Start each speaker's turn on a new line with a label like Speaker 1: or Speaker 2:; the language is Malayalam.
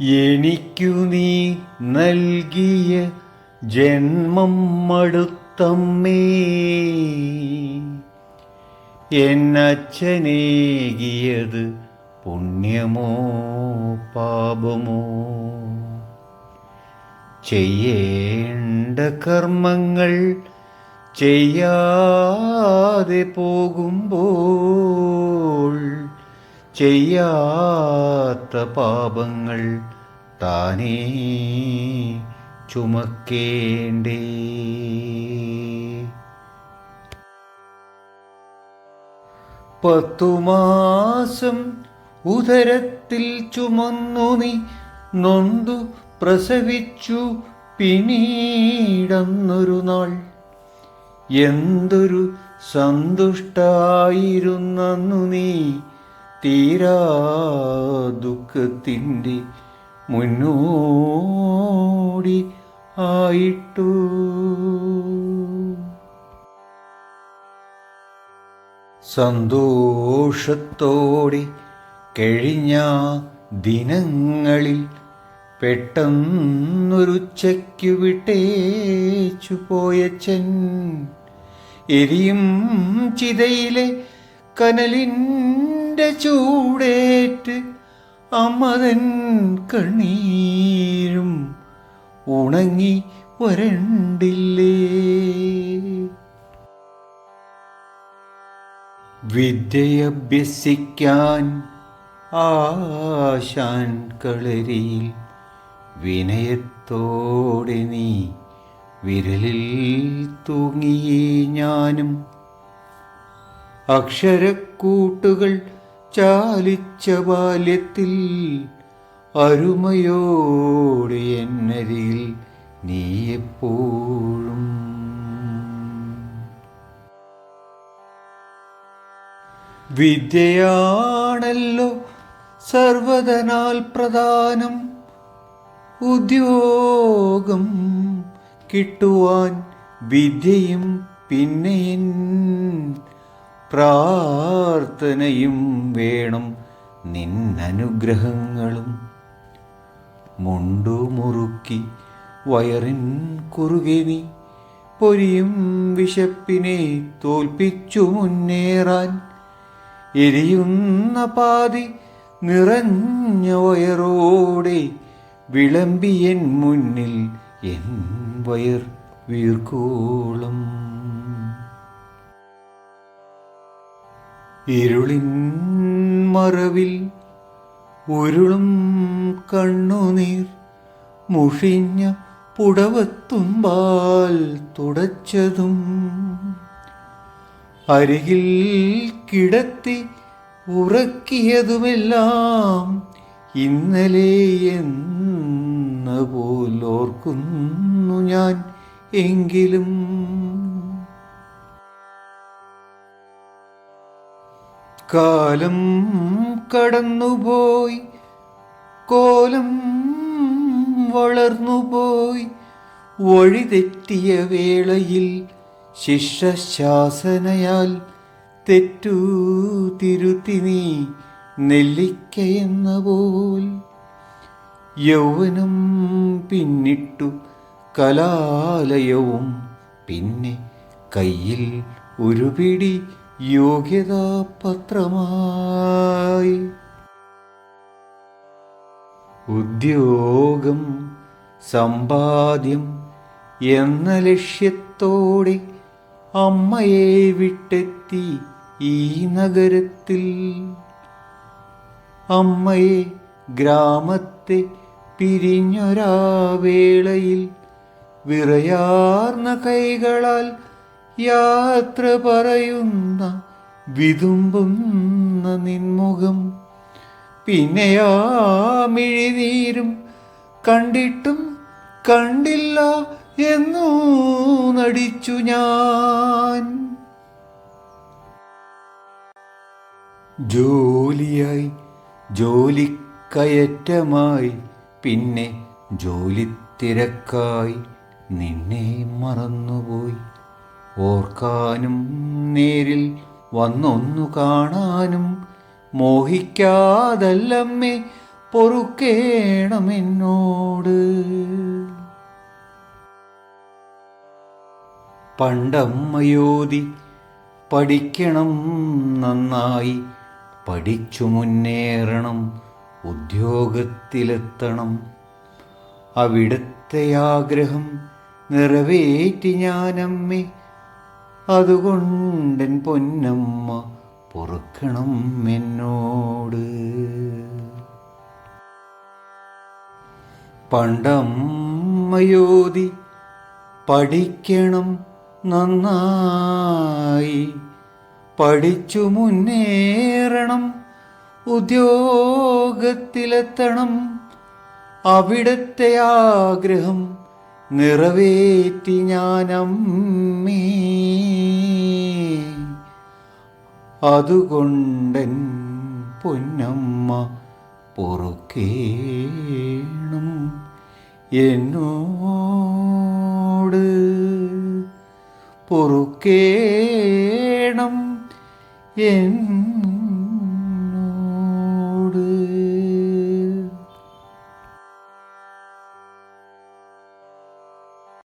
Speaker 1: എനിക്കു നീ നൽകിയ ജന്മം മടുത്തമ്മേ. എന്നച്ഛനേകിയത് പുണ്യമോ പാപമോ? ചെയ്യേണ്ട കർമ്മങ്ങൾ ചെയ്യാതെ പോകുമ്പോൾ ചെയ്യാത്ത പാപങ്ങൾ താനേ ചുമക്കേണ്ടേ. പത്തുമാസം ഉദരത്തിൽ ചുമന്നു നീ നൊന്തു പ്രസവിച്ചു പിന്നീടന്നൊരു നാൾ. എന്തൊരു സന്തുഷ്ടായിരുന്നു നീ തീരാ ദുഃഖത്തിന്റെ മുന്നോടി ആയിട്ടു. സന്തോഷത്തോടെ കഴിഞ്ഞ ദിനങ്ങളിൽ പെട്ടെന്നൊരുച്ചയ്ക്കു വിട്ടേച്ചു പോയച്ചൻ എരിയും ചിതയിലെ കനലിന്റെ ചൂടേറ്റ് അമ്മതൻ കണ്ണീരും ഉണങ്ങി വരണ്ടില്ലേ? വിദ്യയഭ്യസിക്കാൻ ആശാൻ കളരിയിൽ വിനയത്തോടെ നീ വിരലിൽ തൂങ്ങിയേ ഞാനും അക്ഷരക്കൂട്ടുകൾ ചാലിച്ച ബാല്യത്തിൽ അരുമയോട് എന്നരിയിൽ നീ എപ്പോഴും. വിദ്യയാണല്ലോ സർവതനാൽ പ്രധാനം ഉദ്യോഗം കിട്ടുവാൻ വിദ്യയും പിന്നെയൻ പ്രാർത്ഥനയും വേണം നിന്നനുഗ്രഹങ്ങളും. മുണ്ടു മുറുക്കി വയറിൻ കുറുകെ നീ പൊരിയും വിശപ്പിനെ തോൽപ്പിച്ചു മുന്നേറാൻ. എരിയുന്ന പാതി നിറഞ്ഞ വയറോടെ വിളമ്പിയൻ മുന്നിൽ എൻ വയർ വീർക്കോളം. ഇരുളിൻ മറവിൽ ഉരുളും കണ്ണുനീർ മുഷിഞ്ഞ പുടവത്തുമ്പാൽ തുടച്ചതും. അരികിൽ കിടത്തി ഉറക്കിയതുമെല്ലാം ഇന്നലെ എന്ന പോലോർക്കുന്നു ഞാൻ എങ്കിലും. കാലം കടന്നുപോയി കോലം വളർന്നുപോയി. വഴിതെറ്റിയ വേളയിൽ ശിഷ്യശാസനയാൽ തെറ്റു തിരുത്തി നീ നെല്ലിക്കയെന്ന പോൽ. യൗവനം പിന്നിട്ടു കലാലയവും പിന്നെ കയ്യിൽ ഒരു പിടി യോഗ്യതാ പത്രമായി ഉദ്യോഗം സമ്പാദ്യം എന്ന ലക്ഷ്യത്തോടെ അമ്മയെ വിട്ടെത്തി ഈ നഗരത്തിൽ. അമ്മയെ ഗ്രാമത്തെ പിരിഞ്ഞൊരാ വേളയിൽ വിറയാർന്ന കൈകളാൽ യാത്ര പറയുന്ന വിതുമ്പുന്ന നിൻമുഖം. പിന്നെയാ മിഴിനീരും കണ്ടിട്ടും കണ്ടില്ല എന്നു നടിച്ചു ഞാൻ. ജോലിയായി ജോലിക്കയറ്റമായി പിന്നെ ജോലി തിരക്കായി നിന്നെ മറന്നുപോയി. ഓർക്കാനും നേരിൽ വന്നൊന്നു കാണാനും മോഹിക്കാതല്ലമ്മേ പൊറുക്കേണം എന്നോട് പണ്ടമ്മയോതി പഠിക്കണം നന്നായി പഠിച്ചു മുന്നേറണം ഉദ്യോഗത്തിലെത്തണം. അവിടുത്തെ ആഗ്രഹം നിറവേറ്റി ഞാനമ്മേ അതുകൊണ്ടെൻ പൊന്നമ്മ പൊറുക്കണം എന്നോട്. പണ്ടമ്മയോതി പഠിക്കണം നന്നായി. പഠിച്ചു മുന്നേറണം ഉദ്യോഗത്തിലെത്തണം. അവിടത്തെ ആഗ്രഹം നിറവേറ്റി ഞാനമ്മേ. അതുകൊണ്ടൻ പൊന്നമ്മ പൊറുക്കേണം എന്നോട്. പൊറുക്കേണം എന്നോട്